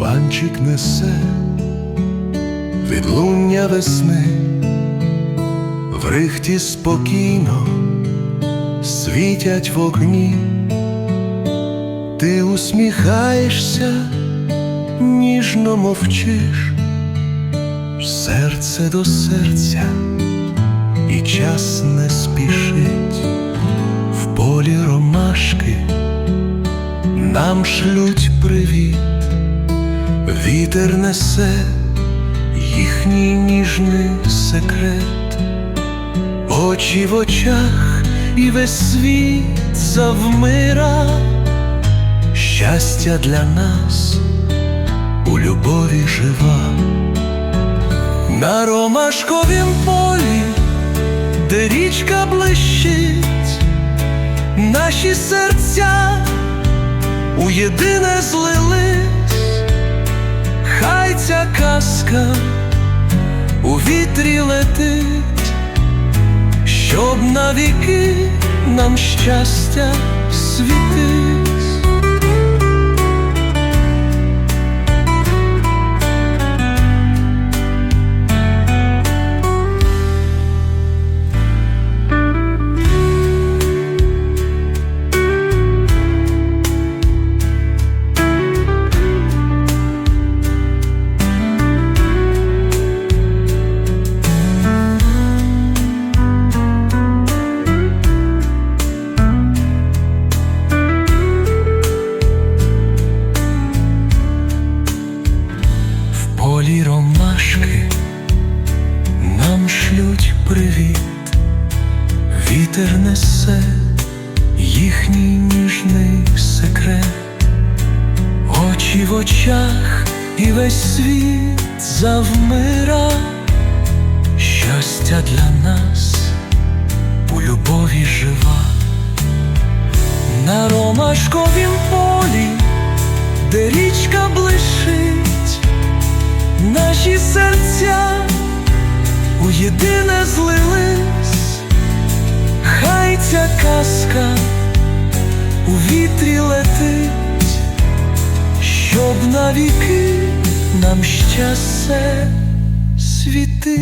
Диванчик несе відлуння весни, в рихті спокійно світять вогні, ти усміхаєшся, ніжно мовчиш, серце до серця, і час не спішить. В полі ромашки, нам шлють привіт вітер несе їхній ніжний секрет, очі в очах і весь світ завмира, щастя для нас у любові жива, на ромашковім полі, де річка блищить, наші серця у єдине злились, хай ця казка у вітрі летить, щоб навіки нам щастя світить. Вітер несе їхній ніжний секрет, очі в очах і весь світ завмира, щастя для нас у любові жива, на ромашковім полі, де річка блищить наші серця у єдине злились, хай ця казка у вітрі летить, щоб навіки нам щасе світить.